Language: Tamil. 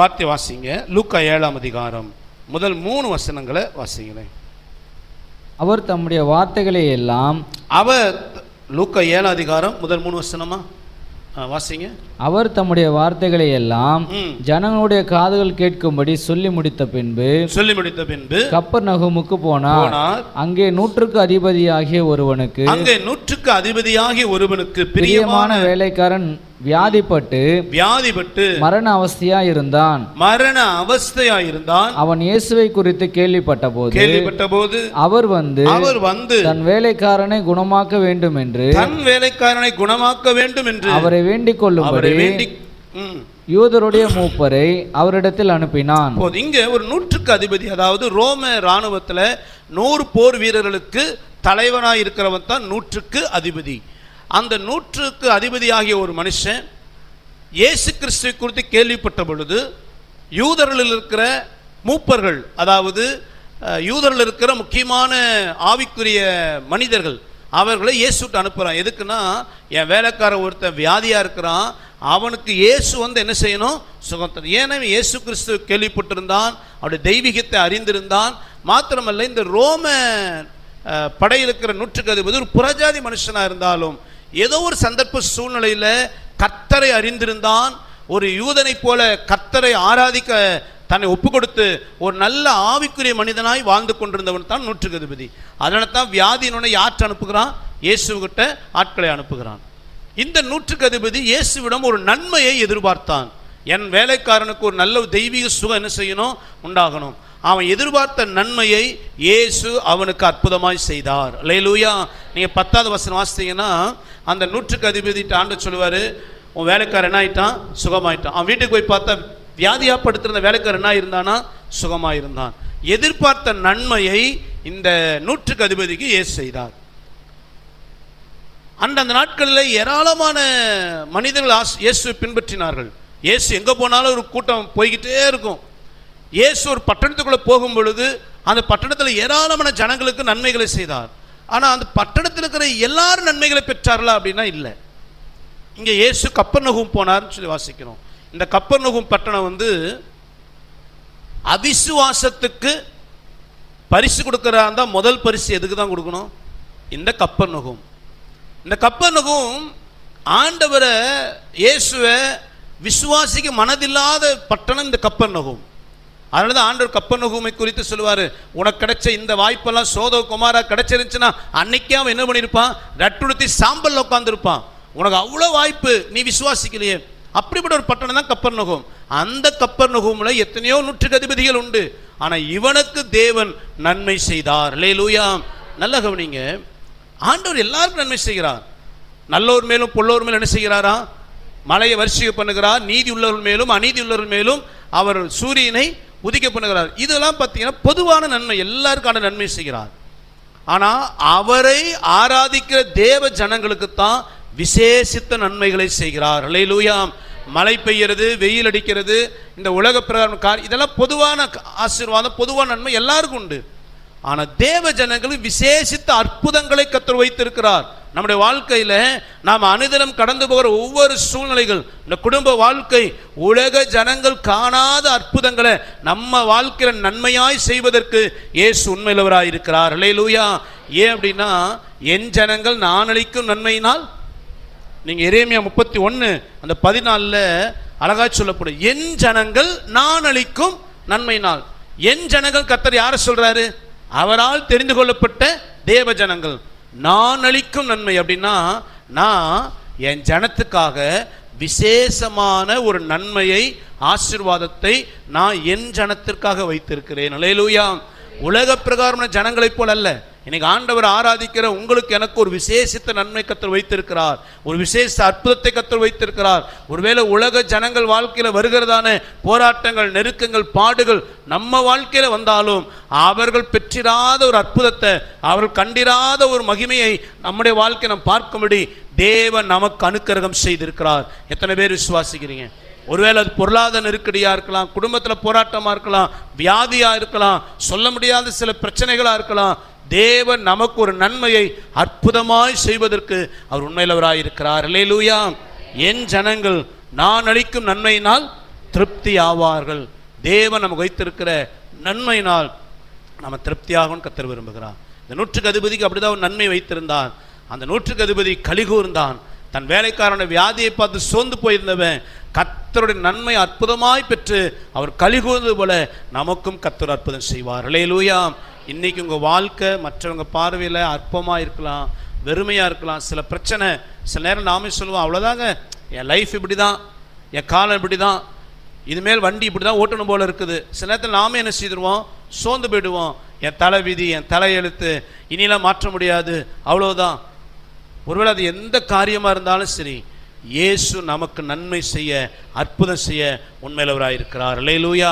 வார்த்தை வாசிங்க. லூக்கா ஏழாம் அதிகாரம். முதல் மூணு வசனங்களை வாசிங்களேன். அவர் தம்முடைய வார்த்தைகளை எல்லாம் அவர் லூக்கா ஏழாம் அதிகாரம் முதல் மூணு வசனமா? வாசிங்க. அவர் தம்முடைய வார்த்தைகளை எல்லாம். ஜனங்களுடைய காதுகள் கேட்கும்படி சொல்லி முடித்த பின்பு சொல்லி முடித்த பின்பு கப்பர் நகுமுக்கு போனார். அங்கே நூற்றுக்கு அதிபதியாகிய ஒருவனுக்கு அங்கே நூற்றுக்கு அதிபதியாகி ஒருவனுக்கு பிரியமான வேலைக்காரன் வியாதிப்பட்டு வியாதிப்பட்டு மரண அவஸ்தையா இருந்தான் மரண அவஸ்தையாயிருந்தான் அவன் இயேசுவை குறித்து கேள்விப்பட்ட போது கேள்விப்பட்ட போது அவர் வந்து அவர் வந்து தன் வேலைக்காரனை குணமாக்க வேண்டும் என்று தன் வேலைக்காரனை குணமாக்க வேண்டும் என்று அவரை வேண்டிக் அவரை கொள்ளும்படி வேண்டி ம். யூதருடைய மூப்பரை அவரிடத்தில் அனுப்பினான். இங்க ஒரு நூற்றுக்கு அதிபதி அதாவது ரோம ராணுவத்துல நூறு போர் வீரர்களுக்கு தலைவனாய் இருக்கிறவன் தான் நூற்றுக்கு அதிபதி. அந்த நூற்றுக்கு அதிபதியாகிய ஒரு மனுஷன் இயேசு கிறிஸ்துவை குறித்து கேள்விப்பட்ட பொழுது யூதர்களில் இருக்கிற மூப்பர்கள் அதாவது யூதரில் இருக்கிற முக்கியமான ஆவிக்குரிய மனிதர்கள் அவர்களை இயேசுட்டு அனுப்புகிறான் எதுக்குன்னா என் வேலைக்கார ஒருத்தன் வியாதியாக இருக்கிறான். அவனுக்கு இயேசு வந்து என்ன செய்யணும்? சுகத்தன் ஏன்னா இயேசு கிறிஸ்து கேள்விப்பட்டிருந்தான் அவருடைய தெய்வீகத்தை அறிந்திருந்தான். மாத்திரமல்ல இந்த ரோம படையில் இருக்கிற நூற்றுக்கு அதிபதி ஒரு புறஜாதி மனுஷனாக இருந்தாலும் ஏதோ ஒரு சந்தர்ப்ப சூழ்நிலையில் கர்த்தரை அறிந்திருந்தான் ஒரு யூதனைப் போல கர்த்தரை ஆராதிக்க தன்னை ஒப்பு கொடுத்து ஒரு நல்ல ஆவிக்குரிய மனிதனாய் வாழ்ந்து கொண்டிருந்தவன் தான் நூற்றுக்கு அதிபதி அதனால தான் வியாதியினுடைய யாற்று அனுப்புகிறான்? இயேசுகிட்ட ஆட்களை அனுப்புகிறான். இந்த நூற்றுக்கு அதிபதி இயேசுவிடம் ஒரு நன்மையை எதிர்பார்த்தான். என் வேலைக்காரனுக்கு ஒரு நல்ல தெய்வீக சுகம் என்ன செய்யணும்? உண்டாகணும். அவன் எதிர்பார்த்த நன்மையை இயேசு அவனுக்கு அற்புதமாய் செய்தார். லேலூயா நீங்கள் பத்தாவது வசனம் வாசித்தீங்கன்னா அந்த நூற்றுக்கு அதிபதிட்டு ஆண்டு சொல்லுவார் உன் வேலைக்காரன் என்ன ஆயிட்டான் சுகமாயிட்டான். அவன் வீட்டுக்கு போய் பார்த்தா வியாதியாகப்படுத்திருந்த வேலைக்காரன் என்ன இருந்தானா சுகமாக இருந்தான் எதிர்பார்த்த நன்மையை இந்த நூற்றுக்கு அதிபதிக்கு இயேசு செய்தார். அந்த அந்த நாட்களில் ஏராளமான மனிதர்கள் ஆஸ் இயேசு பின்பற்றினார்கள். இயேசு எங்கே போனாலும் ஒரு கூட்டம் போய்கிட்டே இருக்கும். இயேசு ஒரு பட்டணத்துக்குள்ளே போகும் பொழுது அந்த பட்டணத்தில் ஏராளமான ஜனங்களுக்கு நன்மைகளை செய்தார். ஆனால் அந்த பட்டணத்தில் இருக்கிற எல்லாரும் நன்மைகளை பெற்றார்களா அப்படின்னா இல்லை. இங்கே இயேசு கப்பர்நகும் போனார்னு சொல்லி வாசிக்கிறோம். இந்த கப்பர்நகும் பட்டணம் வந்து அவிசுவாசத்துக்கு பரிசு கொடுக்கறா இருந்தால் முதல் பரிசு. எதுக்கு தான் கொடுக்கணும்? இந்த கப்பர்நகும். இந்த கப்பர்நகும் ஆண்டவரை இயேசுவை விசுவாசிக்கு மனதில்லாத பட்டணம் இந்த கப்பர் நகும் அதனால தான் ஆண்டவர் கப்பர்நகுமை குறித்து சொல்லுவார். உனக்கு கிடைச்ச இந்த வாய்ப்பெல்லாம் சோதோ குமாரா கிடைச்சிருந்துச்சுன்னா அன்னைக்கே அவன் என்ன பண்ணியிருப்பான் ரட்டுடுத்தி சாம்பல் உட்காந்துருப்பான் உனக்கு அவ்வளோ வாய்ப்பு நீ விசுவாசிக்கலையே. அப்படிப்பட்ட ஒரு பட்டணம் தான் கப்பர் நுகம் அந்த கப்பர் நுகமில் எத்தனையோ நூற்றுக்கு அதிபதிகள் உண்டு. ஆனால் இவனுக்கு தேவன் நன்மை செய்தார். லே லூயா நல்ல கவனிங்க. ஆண்டவர் எல்லாருக்கும் நன்மை செய்கிறார். நல்லோர் மேலும் பொல்லோர் மேலும் என்ன செய்கிறாரா? மழையை வரிசை பண்ணுகிறார். நீதி உள்ளவர்கள் மேலும் அநீதி உள்ளவர்கள் மேலும் அவர் சூரியனை உதிக்க பண்ணுகிறார் இதெல்லாம் பார்த்தீங்கன்னா பொதுவான நன்மை. எல்லாருக்கான நன்மை செய்கிறார். ஆனால் அவரை ஆராதிக்கிற தேவ ஜனங்களுக்கு தான் விசேஷித்த நன்மைகளை செய்கிறார். லூயாம் மழை பெய்யறது வெயில் அடிக்கிறது இந்த உலக பிரகாரம் கார் இதெல்லாம் பொதுவான ஆசீர்வாதம் பொதுவான நன்மை எல்லாருக்கும் உண்டு. ஆனால் தேவ ஜனங்களுக்கு விசேஷித்த அற்புதங்களை கத்தர் வைத்திருக்கிறார். நம்முடைய வாழ்க்கையில் நாம் அனுதினம் கடந்து போகிற ஒவ்வொரு சூழ்நிலைகள் இந்த குடும்ப வாழ்க்கை உலக ஜனங்கள் காணாத அற்புதங்களை நம்ம வாழ்க்கையில் நன்மையாய் செய்வதற்கு ஏசு உண்மையிலவராக இருக்கிறார். லூயா ஏன் அப்படின்னா என் ஜனங்கள் நான் அளிக்கும் நன்மையினால் நீங்கள் எரேமியா முப்பத்தி ஒன்று அந்த பதினாலில் அழகா சொல்லப்படும். என் ஜனங்கள் நான் அளிக்கும் நன்மையினால். என் ஜனங்கள் கத்தர் யாரை சொல்கிறாரு அவரால் தெரிந்து கொள்ளப்பட்ட தேவ ஜனங்கள். நான் அளிக்கும் நன்மை அப்படின்னா நான் என் ஜனத்துக்காக விசேஷமான ஒரு நன்மையை ஆசீர்வாதத்தை நான் என் ஜனத்திற்காக வைத்திருக்கிறேன். அலையலூயா. உலக பிரகாரமான ஜனங்களைப் போல் அல்ல இன்னைக்கு ஆண்டவர் ஆராதிக்கிற உங்களுக்கு எனக்கு ஒரு விசேஷித்த நன்மை கத்தர் வைத்திருக்கிறார். ஒரு விசேஷ அற்புதத்தை கத்தர் வைத்திருக்கிறார். ஒருவேளை உலக ஜனங்கள் வாழ்க்கையில் வருகிறதான போராட்டங்கள் நெருக்கங்கள் பாடுகள் நம்ம வாழ்க்கையில் வந்தாலும் அவர்கள் பெற்றிராத ஒரு அற்புதத்தை அவர்கள் கண்டிராத ஒரு மகிமையை நம்முடைய வாழ்க்கை நாம் பார்க்கும்படி தேவன் நமக்கு அனுக்கிரகம் செய்திருக்கிறார். எத்தனை பேர் விசுவாசிக்கிறீங்க? ஒருவேளை அது பொருளாதார நெருக்கடியாக இருக்கலாம் குடும்பத்தில் போராட்டமாக இருக்கலாம் வியாதியாக இருக்கலாம் சொல்ல முடியாத சில பிரச்சனைகளாக இருக்கலாம் தேவன் நமக்கு ஒரு நன்மையை அற்புதமாய் செய்வதற்கு அவர் உண்மையிலவராய் இருக்கிறார் லூயா என் ஜனங்கள் நான் அளிக்கும் நன்மையினால் திருப்தி ஆவார்கள் தேவன் நமக்கு வைத்திருக்கிற நன்மையினால் நம்ம திருப்தியாகவும் கத்தர் விரும்புகிறார். இந்த நூற்றுக்கு அதிபதிக்கு அப்படிதான் ஒரு நன்மை வைத்திருந்தான். அந்த நூற்றுக்கு அதிபதி கலிகூர்ந்தான் தன் வேலைக்காரன வியாதியை பார்த்து சோர்ந்து போயிருந்தவன் கத்தருடைய நன்மை அற்புதமாய் பெற்று அவர் கலிகூர்ந்தது போல நமக்கும் கத்தர் அற்புதம் செய்வார். லூயாம் இன்னைக்கு உங்கள் வாழ்க்கை மற்றவங்க பார்வையில் அற்பமாக இருக்கலாம் வெறுமையாக இருக்கலாம். சில பிரச்சனை சில நேரம் நாமே சொல்லுவோம் அவ்வளோதாங்க என் லைஃப் இப்படி தான் என் காலம் இப்படி தான் இதுமேல் வண்டி இப்படி தான் ஓட்டணும் போல் இருக்குது. சில நேரத்தில் நாமே என்ன செய்திருவோம்? சோர்ந்து போயிடுவோம். என் தலை விதி என் தலையெழுத்து இனியெல்லாம் மாற்ற முடியாது. அவ்வளோதான் ஒருவேளை அது எந்த காரியமாக இருந்தாலும் சரி இயேசு நமக்கு நன்மை செய்ய அற்புதம் செய்ய உண்மையிலவராயிருக்கிறார் இல்லையிலூயா